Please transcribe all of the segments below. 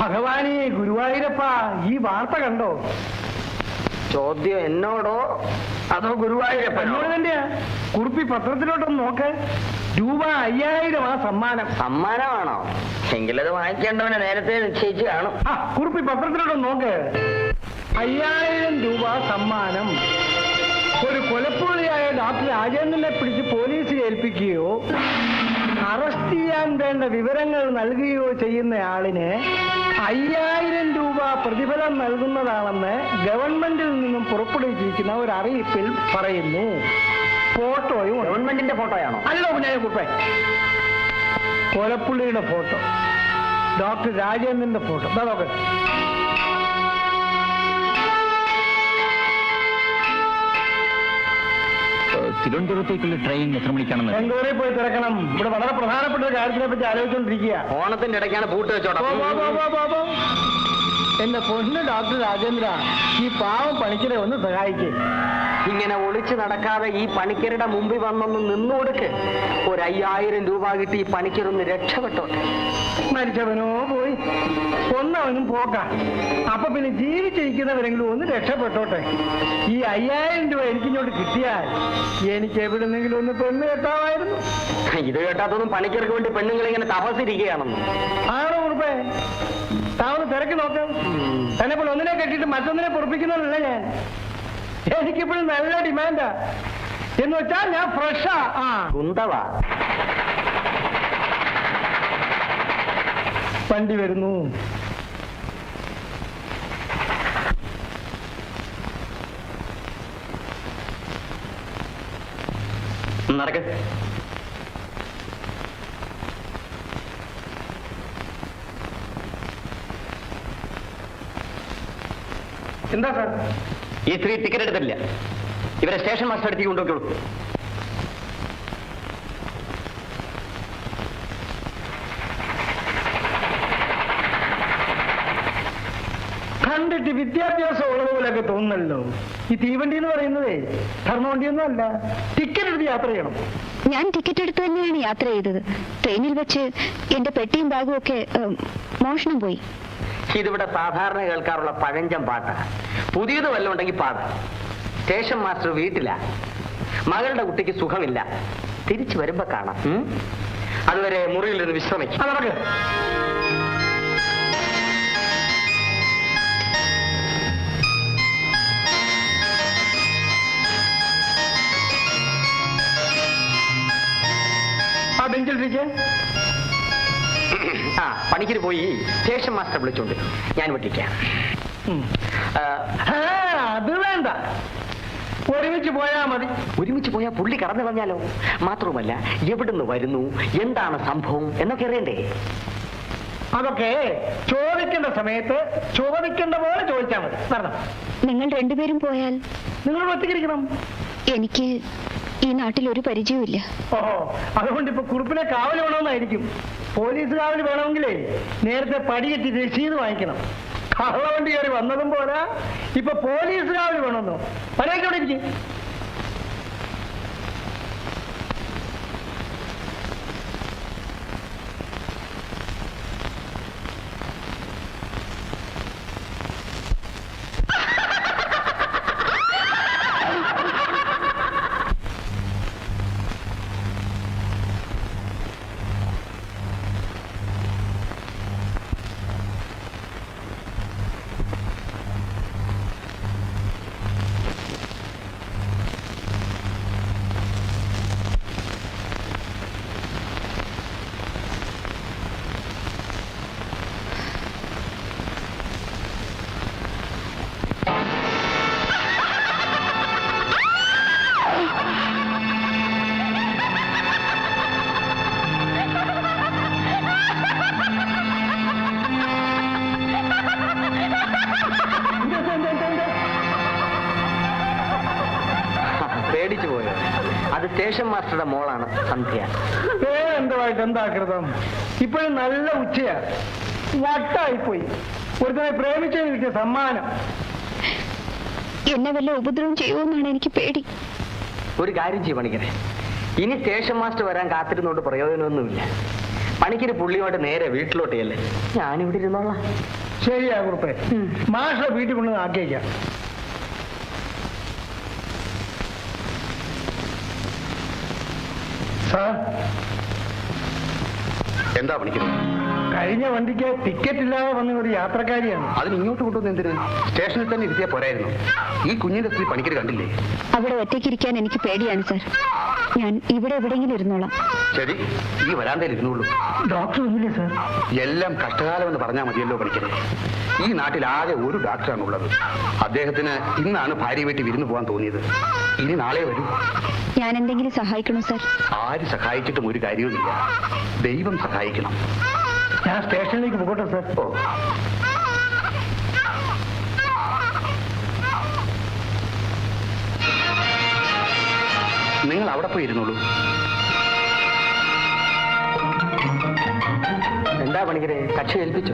ഭഗവാനെ ഗുരുവായൂരപ്പ ഈ വാർത്ത കണ്ടോ? ചോദ്യം എന്നോടോ അതോ ഗുരുവായൂരപ്പ എന്നോട് തന്നെയാ. കുറിപ്പി പത്രത്തിലോട്ടൊന്ന് നോക്ക്. രൂപ അയ്യായിരം ആ സമ്മാനം. സമ്മാനമാണോ? എങ്കിലത് വാങ്ങിക്കേണ്ടവനെ നേരത്തെ നിശ്ചയിച്ച് കാണും. ആ കുറിപ്പി പത്രത്തിലോട്ടൊന്ന് നോക്ക്. അയ്യായിരം രൂപ സമ്മാനം. ഒരു കൊലപ്പുള്ളിയായ ഡോക്ടർ രാജേന്ദ്രനെ പിടിച്ച് പോലീസിൽ ഏൽപ്പിക്കുകയോ അറസ്റ്റ് ചെയ്യാൻ വേണ്ട വിവരങ്ങൾ നൽകുകയോ ചെയ്യുന്ന ആളിന് അയ്യായിരം രൂപ പ്രതിഫലം നൽകുന്നതാണെന്ന് ഗവൺമെന്റിൽ നിന്നും പുറപ്പെടുവിച്ചിരിക്കുന്ന ഒരു അറിയിപ്പിൽ പറയുന്നു. ഫോട്ടോയും ഗവൺമെന്റിന്റെ ഫോട്ടോയാണോ? അല്ലോ പിന്നെ കുപ്പേ കൊലപ്പുള്ളിയുടെ ഫോട്ടോ. ഡോക്ടർ രാജേന്ദ്രന്റെ ഫോട്ടോ. ഇതാ തിരുവനന്തപുരത്തേക്കുള്ള ട്രെയിൻ എത്ര മണിക്കാണെന്ന് ബാംഗ്ലൂരിൽ പോയി തിരക്കണം. ഇവിടെ വളരെ പ്രധാനപ്പെട്ട ഒരു കാര്യത്തിനെ പറ്റി ആലോചിച്ചുകൊണ്ടിരിക്കുക ഓണത്തിന്റെ ഇടയ്ക്കാണ് പൂട്ട് വെച്ചോട്ടോ. എന്റെ പൊന്ന് ഡോക്ടർ രാജേന്ദ്ര ഈ പാവം പണിക്കരെ ഒന്ന് സഹായിക്കേ. ഇങ്ങനെ ഒളിച്ചു നടക്കാതെ ഈ പണിക്കരുടെ മുമ്പിൽ വന്നൊന്ന് നിന്നു കൊടുക്ക് ഒരു അയ്യായിരം രൂപ കിട്ടി ഈ പണിക്കരൊന്ന് രക്ഷപ്പെട്ടോട്ടെ മരിച്ചവനോ പോയി. ഒന്നവനും പോക്ക. അപ്പൊ പിന്നെ ജീവിച്ചിരിക്കുന്നവരെങ്കിലും ഒന്ന് രക്ഷപ്പെട്ടോട്ടെ. ഈ അയ്യായിരം രൂപ എനിക്കിങ്ങോട്ട് കിട്ടിയാൽ എനിക്ക് എവിടുന്നെങ്കിലും ഒന്ന് പെണ്ണ് കെട്ടാമായിരുന്നു. ഇത് കേട്ടാത്തൊന്നും പണിക്കർക്ക് വേണ്ടി പെണ്ണുങ്ങൾ ഇങ്ങനെ തപസിരിക്കുകയാണെന്ന് ആണോ ഉറുപ്പേ? താവന്ന് തിരക്ക് നോക്കാം. തന്നെ പോലെ ഒന്നിനെ കെട്ടിയിട്ട് മറ്റൊന്നിനെ പൊറപ്പിക്കുന്നതല്ല ഞാൻ. എനിക്കിപ്പോഴും നല്ല ഡിമാൻഡാ. എന്ന് വെച്ചാൽ ഞാൻ ഫ്രഷാ. ആ. കുന്തവ വണ്ടി വരുന്നു. നടക്ക്. എന്താ സാർ? ഈ സ്ത്രീ ടിക്കറ്റ് എടുത്തില്ല ഇവരെ സ്റ്റേഷൻ മാസ്റ്റർ അടുത്തേക്ക് കൊണ്ടുപോയിക്കോളൂ. കണ്ടിട്ട് വിദ്യാഭ്യാസം ഉള്ളതുപോലെയൊക്കെ തോന്നുന്നല്ലോ. ഈ തീവണ്ടി എന്ന് പറയുന്നതേ ധർമ്മവണ്ടിയൊന്നും അല്ല. ടിക്കറ്റ് എടുത്ത് യാത്ര ചെയ്യണം. ഞാൻ ടിക്കറ്റ് എടുത്ത് തന്നെയാണ് യാത്ര ചെയ്തത്. ട്രെയിനിൽ വെച്ച് എന്റെ പെട്ടിയും ബാഗും ഒക്കെ മോഷണം പോയി. ഇതിവിടെ സാധാരണ കേൾക്കാറുള്ള പഴഞ്ചൻ പാട്ടാ. പുതിയത് വല്ലതും ഉണ്ടെങ്കിൽ പാട് സ്റ്റേഷൻ മാസ്റ്റർ വീട്ടിലാ. മകളുടെ കുട്ടിക്ക് സുഖമില്ല. തിരിച്ചു വരുമ്പോ കാണാം. അതുവരെ മുറിയിൽ നിന്ന് വിശ്രമിക്കും പണിക്കിന് പോയി സ്റ്റേഷൻ മാസ്റ്റർ വിളിച്ചോണ്ട് ഞാൻ വിട്ടിക്കാം ആ, അത് വേണ്ട. ഒരുമിച്ച് പോയാ മതി. ഒരുമിച്ച് പോയാൽ പുള്ളി കടന്നു കളഞ്ഞാലോ? മാത്രവുമല്ല എവിടുന്ന് വരുന്നു? എന്താണ് സംഭവം? എന്നൊക്കെ അറിയണ്ടേ? അതൊക്കെ ചോദിക്കേണ്ട സമയത്ത് ചോദിക്കേണ്ട പോലെ ചോദിച്ചാൽ മതി. നടണം നിങ്ങൾ രണ്ടുപേരും പോയാൽ നിങ്ങൾ ഒറ്റയ്ക്കിരിക്കണം എനിക്ക് ഈ നാട്ടിൽ ഒരു പരിചയവും അതുകൊണ്ട് ഇപ്പൊ കുറുപ്പിനെ കാവൽ വേണമെന്നായിരിക്കും. പോലീസ് കാവൽ വേണമെങ്കിലേ നേരത്തെ പടിയെത്തി രസീത് വാങ്ങിക്കണം. കള്ളവണ്ടി കയറി വന്നതും പോരാ. ഇപ്പൊ പോലീസ് കാവൽ വേണമെന്നോ? പരേക്ക് അവിടെ ഇരിക്കും സ്റ്റേഷൻ മാസ്റ്ററുടെ മോളാണ് സന്ധ്യ. എന്താ എന്താകൃതം ഇപ്പോഴും നല്ല ഉച്ചയാ. വട്ടായിപ്പോയി. ഒരുത്തനെ പ്രേമിച്ചതിന് കിട്ടിയ സമ്മാനം. എന്നെ വല്ല ഉപദ്രവം ചെയ്യുമെന്നാണ് എനിക്ക് പേടി. ഒരു കാര്യം ചെയ്യും പണിക്കരെ. ഇനി സ്റ്റേഷൻ മാസ്റ്റർ വരാൻ കാത്തിരുന്നോണ്ട് പ്രയോജനമൊന്നുമില്ല. പണിക്കര് പുള്ളിയോട്ട് നേരെ വീട്ടിലോട്ടേ അല്ലേ ഞാനിവിടെ ഇരുന്നോളാം. ശരിയാ കുറുപ്പേ. മാഷ വീട്ടിൽ കൊണ്ടുവന്ന് ആക്കിയേക്കാം. സാർ എന്താ പണിക്കുന്നത്? കഴിഞ്ഞ വണ്ടിക്ക് ടിക്കറ്റ് ഇല്ലാതെ വന്ന ഒരു യാത്രക്കാരിയാണ്. അതിന് ഇങ്ങോട്ട് കൊണ്ടുവന്ന് എന്തിന്? സ്റ്റേഷനിൽ തന്നെ ഇരുത്തിയാ പോരായിരുന്നു. ഈ കുഞ്ഞിന്റെ സ്ത്രീ പണിക്കര് കണ്ടില്ലേ? അവിടെ ഒറ്റയ്ക്കിരിക്കാൻ എനിക്ക് പേടിയാണ് സാർ. ഞാൻ ഇവിടെ എവിടെയെങ്കിലും ഇരുന്നോളാം. ശരി ഈ വരാന്തയിൽ ഇരുന്നുള്ളൂ ഡോക്ടർ ഒന്നുമില്ലേ സാർ? എല്ലാം കഷ്ടകാലം എന്ന് പറഞ്ഞാൽ മതിയല്ലോ പണിക്കരെ. ഈ നാട്ടിൽ ആകെ ഒരു ഡോക്ടറാണ് ഉള്ളത്. അദ്ദേഹത്തിന് ഇന്നാണ് ഭാര്യ വീട്ടിൽ വിരുന്ന് പോകാൻ തോന്നിയത്. ഇനി നാളെ വരൂ. ഞാൻ എന്തെങ്കിലും സഹായിക്കണോ സർ? ആര് സഹായിച്ചിട്ടും ഒരു കാര്യവുമില്ല. ദൈവം സഹായിക്കണം. ഞാൻ സ്റ്റേഷനിലേക്ക് പോകട്ടെ സാർ. ഓ. നിങ്ങൾ അവിടെ പോയി ഇരുന്നോളൂ. എന്താ പണിക്കരെ? കക്ഷി ഏൽപ്പിച്ചു?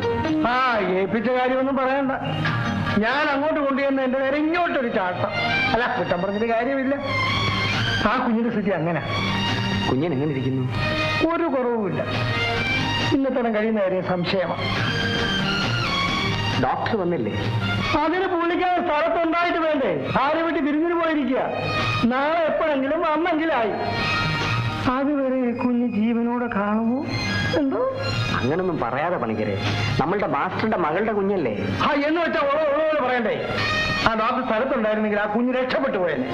ആ ഏൽപ്പിച്ച കാര്യമൊന്നും പറയണ്ട. ഞാൻ അങ്ങോട്ട് കൊണ്ടുവന്ന എന്റെ നേരെ ഇങ്ങോട്ടൊരു ചാട്ടം. അല്ല കുറ്റം പറഞ്ഞിട്ട് കാര്യമില്ല. ആ കുഞ്ഞിന്റെ സ്ഥിതി അങ്ങനെ. കുഞ്ഞൻ എങ്ങനെ ഇരിക്കുന്നു? ഒരു കുറവുമില്ല. ഇന്നത്തെ കഴിയുന്ന കാര്യം സംശയമാണ്. ഡോക്ടർ വന്നില്ലേ? അതിന് പുള്ളിക്കാൻ സ്ഥലത്തുണ്ടായിട്ട് വേണ്ടേ? ഭാര്യ വീട്ടിൽ വിരുന്നിന് പോയിരിക്കുക? നാളെ എപ്പോഴെങ്കിലും അന്നെങ്കിലായി അതുവരെ കുഞ്ഞ് ജീവനോടെ കാണുമോ? എന്തോ? അങ്ങനൊന്നും പറയാതെ പണിക്കരെ. നമ്മളുടെ മാസ്റ്ററുടെ മകളുടെ കുഞ്ഞല്ലേ? ആ എന്ന് വെച്ചാൽ പറയണ്ടേ ആ ഡോക്ടർ സ്ഥലത്തുണ്ടായിരുന്നെങ്കിൽ ആ കുഞ്ഞ് രക്ഷപ്പെട്ടു പോയനെ.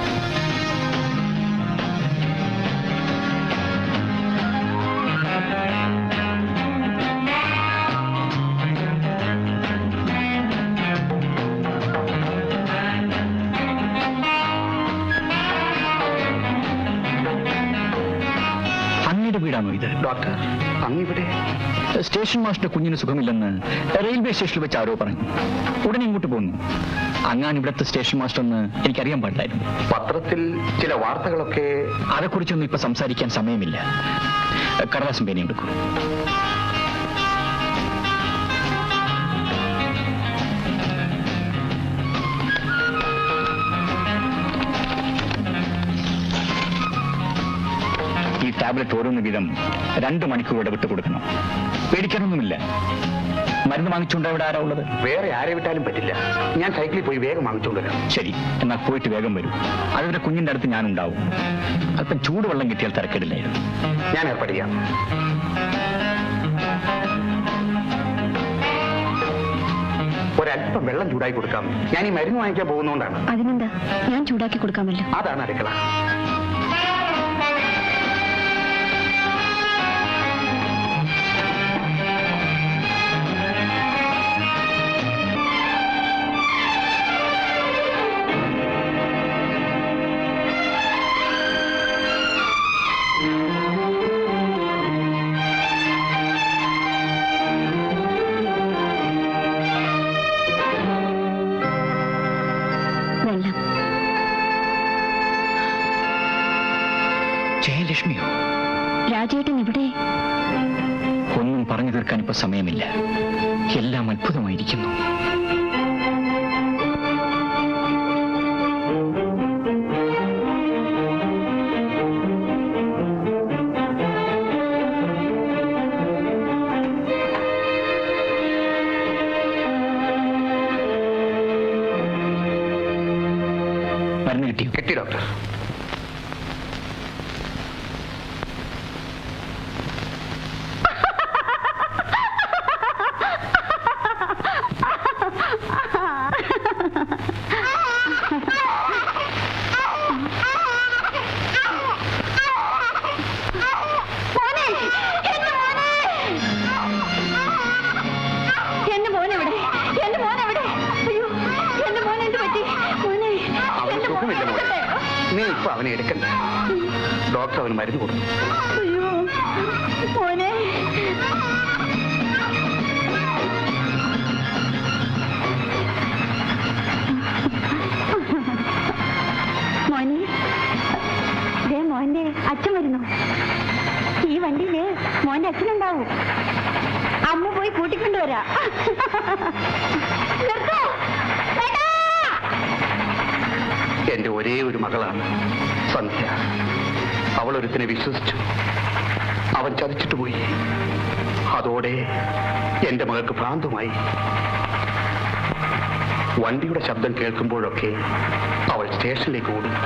അങ്ങയുടെ വീടാണോ ഇത്? ഡോക്ടർ അങ്ങിവിടെ സ്റ്റേഷൻ മാസ്റ്റർ കുഞ്ഞിന് സുഖമില്ലെന്ന് റെയിൽവേ സ്റ്റേഷനിൽ വെച്ച് ആരോ പറഞ്ഞു. ഉടനെ ഇങ്ങോട്ട് പോന്നു. അങ്ങാൻ ഇവിടുത്തെ സ്റ്റേഷൻ മാസ്റ്റർ എന്ന് എനിക്കറിയാൻ പാടില്ലായിരുന്നു. പത്രത്തിൽ ചില വാർത്തകളൊക്കെ അതേക്കുറിച്ചൊന്നും ഇപ്പൊ സംസാരിക്കാൻ സമയമില്ല. കടലാസം പേനയും എടുക്കൂ. ടാബ്ലറ്റ് ഓരോന്ന് വീതം രണ്ട് മണിക്കൂർ ഇടവിട്ട് കൊടുക്കണം. പേടിക്കാനൊന്നുമില്ല. മരുന്ന് വാങ്ങിച്ചുകൊണ്ട് ഇവിടെ ആരാ ഉള്ളത്? വേറെ ആരെ വിട്ടാലും പറ്റില്ല. ഞാൻ സൈക്കിളിൽ പോയി വേഗം വാങ്ങിച്ചുകൊണ്ട് വരാം. ശരി എന്നാൽ പോയിട്ട് വേഗം വരും. അതുവരെ കുഞ്ഞിന്റെ അടുത്ത് ഞാൻ ഉണ്ടാവും. അല്പം ചൂടുവെള്ളം കിട്ടിയാൽ തിരക്കിടില്ലായിരുന്നു. ഞാൻ ഏർപ്പാട് ചെയ്യാം. ഒരല്പം വെള്ളം ചൂടാക്കി കൊടുക്കാം. ഞാൻ ഈ മരുന്ന് വാങ്ങിക്കാൻ പോകുന്നതുകൊണ്ടാണ് അതിനെന്താ? ഞാൻ ചൂടാക്കി കൊടുക്കാമല്ലോ. അതാണ് അടുക്കള. തീർക്കാൻ ഇപ്പൊ സമയമില്ല. എല്ലാം അത്ഭുതമായിരിക്കുന്നു. നീ ഇപ്പൊ അവനെ എടുക്കണ്ട. ഡോക്ടർ അവന് മരുന്ന് കൊടുക്കും. അച്ഛൻ വരുന്നു. ഈ വണ്ടിയിൽ മോന്റെ അച്ഛനുണ്ടാവും. അമ്മ പോയി കൂട്ടിക്കൊണ്ടുവരാ. നിർത്തോ ചേട്ടാ എന്റെ ഒരേ ഒരു മകളാണ് സന്ധ്യ. അവൾ ഒരുത്തിനെ വിശ്വസിച്ചു. അവൻ ചതിച്ചിട്ട് പോയി. അതോടെ എന്റെ മകൾക്ക് ഭ്രാന്തമായി. വണ്ടിയുടെ ശബ്ദം കേൾക്കുമ്പോഴൊക്കെ അവൾ സ്റ്റേഷനിലേക്ക് ഓടും.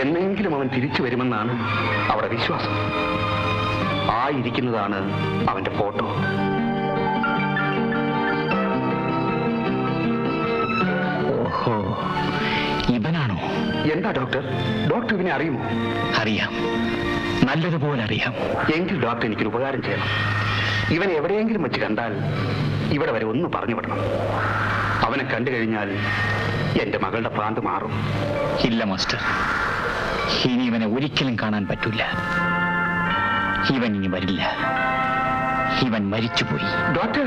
എന്നെങ്കിലും അവൻ തിരിച്ചു വരുമെന്നാണ് അവരുടെ വിശ്വാസം. ആ ഇരിക്കുന്നതാണ് അവന്റെ ഫോട്ടോ. ഓഹോ. ഇവനാണോ? എന്താ ഡോക്ടർ? ഡോക്ടർ ഇവനെ അറിയുമോ? അറിയാം. നല്ലതുപോലെ അറിയാം. എങ്കിൽ ഡോക്ടർ എനിക്കൊരു ഉപകാരം ചെയ്യണം. ഇവൻ എവിടെയെങ്കിലും വെച്ച് കണ്ടാൽ ഇവിടെ വരെ ഒന്ന് പറഞ്ഞു വിടണം. അവനെ കണ്ടു കഴിഞ്ഞാൽ എന്റെ മകളുടെ പ്രാന്ത് മാറും. ഇല്ല മാസ്റ്റർ. ഇനി ഇവനെ ഒരിക്കലും കാണാൻ പറ്റില്ല ഇവൻ ഇനി വരില്ല. ഇവൻ മരിച്ചുപോയി. ഡോക്ടർ